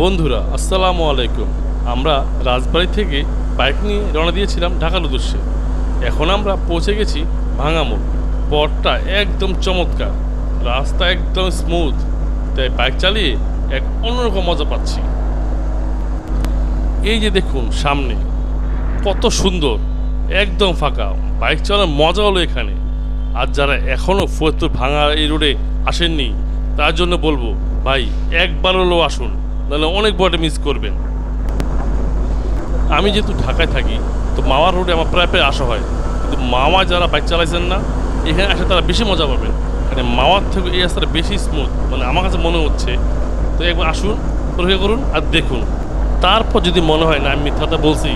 বন্ধুরা, আসসালামু আলাইকুম। আমরা রাজবাড়ি থেকে বাইক নিয়ে রওনা দিয়েছিলাম ঢাকার উদ্দেশ্যে এখন আমরা পৌঁছে গেছি ভাঙামোড় পথটা একদম চমৎকার। রাস্তা একদম স্মুথ তাই বাইক চালিয়ে এক অন্যরকম মজা পাচ্ছি। এই যে দেখুন, সামনে। কত সুন্দর। একদম ফাঁকা। বাইক চালানোর মজা হলো এখানে। আর যারা এখনও ফরিদপুর ভাঙা এই রোডে আসেননি, তার জন্য বলব, ভাই একবার হলেও আসুন। নাহলে অনেক বড় মিস করবেন। আমি যেহেতু ঢাকায় থাকি, তো মাওয়া রোডে আমার প্রায় প্রায় আসা হয়। কিন্তু মাওয়া যারা বাইক চালাইছেন না, এখানে আসে তারা বেশি মজা পাবেন। মানে মাওয়ার থেকে এই রাস্তাটা বেশি স্মুথ মানে আমার কাছে মনে হচ্ছে, তো একবার আসুন, পরীক্ষা করুন আর দেখুন। তারপর যদি মনে হয়, না, আমি মিথ্যাটা বলছি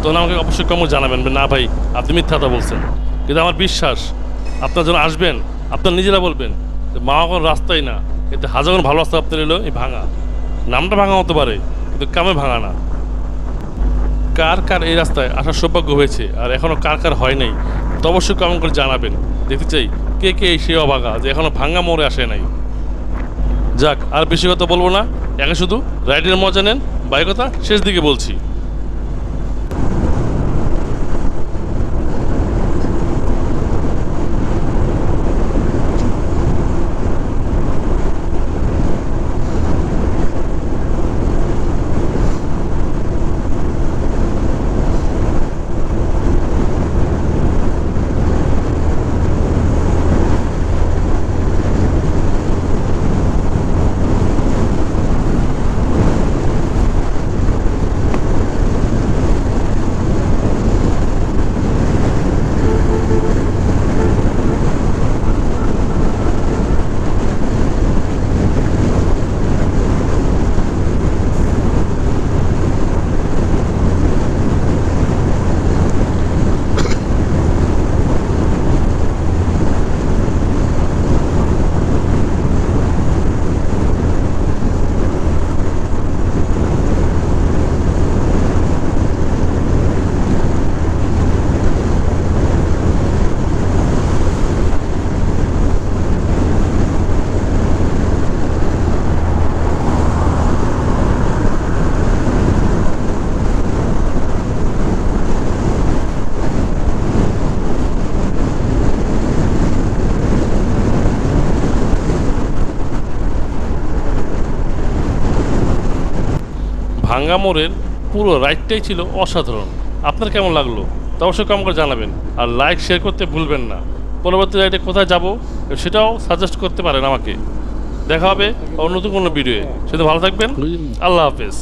তখন আমাকে অবশ্যই কম জানাবেন না ভাই, আপনি মিথ্যাটা বলছেন। কিন্তু আমার বিশ্বাস, আপনার যখন আসবেন, আপনার নিজেরা বলবেন যে কোনো রাস্তাই না। এতে হাজার ভালো রাস্তা আপনার এলো এই ভাঙা। নামটা ভাঙা হতে পারে, কিন্তু কামে ভাঙা না। কার কার এই রাস্তায় আসার সৌভাগ্য হয়েছে আর এখনও কার কার হয় নাই, তো অবশ্যই কমেন্ট করে জানাবেন। দেখতে চাই কে কে এই সে অভাগা যে এখনও ভাঙা মোড়ে আসে নাই। যাক, আর বেশি কথা বলব না একে শুধু রাইডের মজা নেন বাইকতা শেষ দিকে বলছি। ভাঙ্গা মোড়ের পুরো রাইডটাই ছিল অসাধারণ। আপনার কেমন লাগল? তা অবশ্যই কম করে জানাবেন। আর লাইক শেয়ার করতে ভুলবেন না। পরবর্তী রাইডে কোথায় যাব সেটাও সাজেস্ট করতে পারেন আমাকে। দেখা হবে অন্য নতুন কোনো ভিডিওয়ে সেটা ভালো থাকবেন। আল্লাহ হাফেজ।